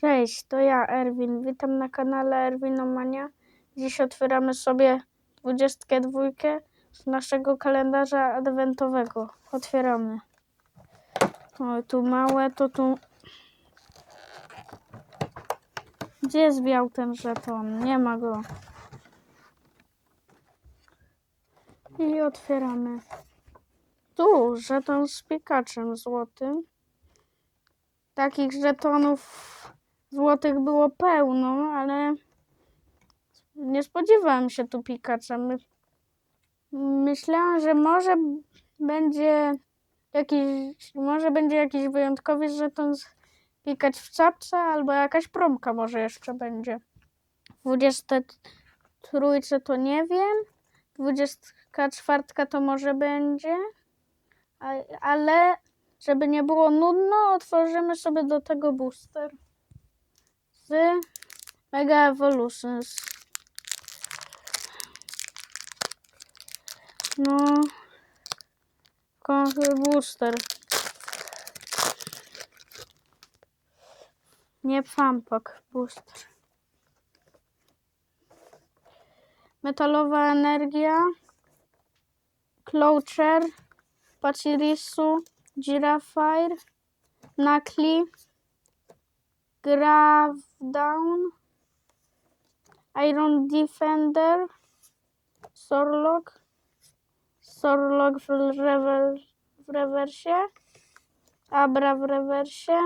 Cześć, to ja, Erwin. Witam na kanale Erwinomania. Dziś otwieramy sobie 22 z naszego kalendarza adwentowego. Otwieramy. O, tu małe, to tu... Gdzie zwiał ten żeton? Nie ma go. I otwieramy. Tu, żeton z pikaczem złotym. Takich żetonów złotych było pełno, ale nie spodziewałem się tu Pikacza. My, myślałam, że może będzie jakiś, może będzie jakiś wyjątkowy żeton z w czapce, albo jakaś promka może jeszcze będzie. 23 to nie wiem, 24 to może będzie, ale żeby nie było nudno, otworzymy sobie do tego booster z Mega Evolutions. No, konchy booster. Nie Fampak, booster. Metalowa energia. Cloucher. Pachirisu. Girafire. Nakli. Gravdown. Iron Defender. Sorlok. Sorlok w, rewer, w rewersie. Abra w rewersie.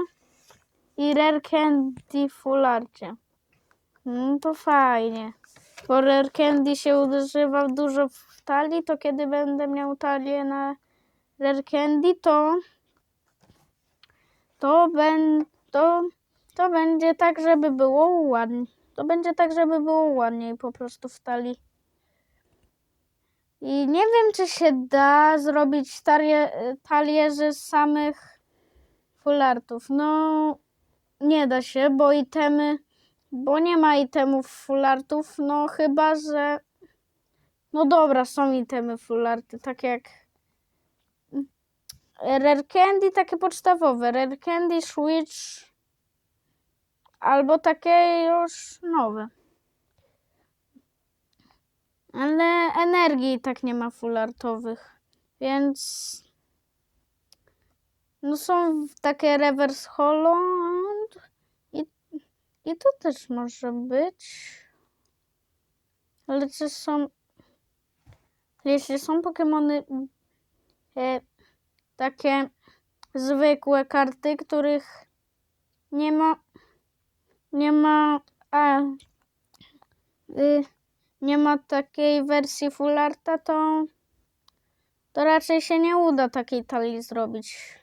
I Rare Candy w fularcie. No to fajnie. Bo Rare Candy się używa dużo w talii, to kiedy będę miał talię na Rare Candy, to to, ben, to, to będzie tak, żeby było ładnie. To będzie tak, żeby było ładniej po prostu w talii. I nie wiem, czy się da zrobić talię, talię ze samych fulartów. No, nie da się, bo itemy, bo nie ma itemów fulartów, no chyba, że no dobra, są itemy fularty, takie jak Rare Candy, takie podstawowe, Rare Candy, Switch albo takie już nowe. Ale energii tak nie ma fulartowych, więc no są takie reverse holland i, i to też może być. Ale czy są. Jeśli są Pokemony e, takie zwykłe karty, których nie ma. Nie ma. A, y, nie ma takiej wersji full arta, to. To raczej się nie uda takiej talii zrobić.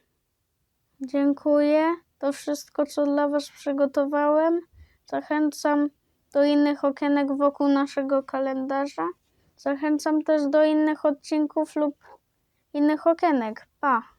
Dziękuję. To wszystko, co dla Was przygotowałem. Zachęcam do innych okienek wokół naszego kalendarza. Zachęcam też do innych odcinków lub innych okienek. Pa!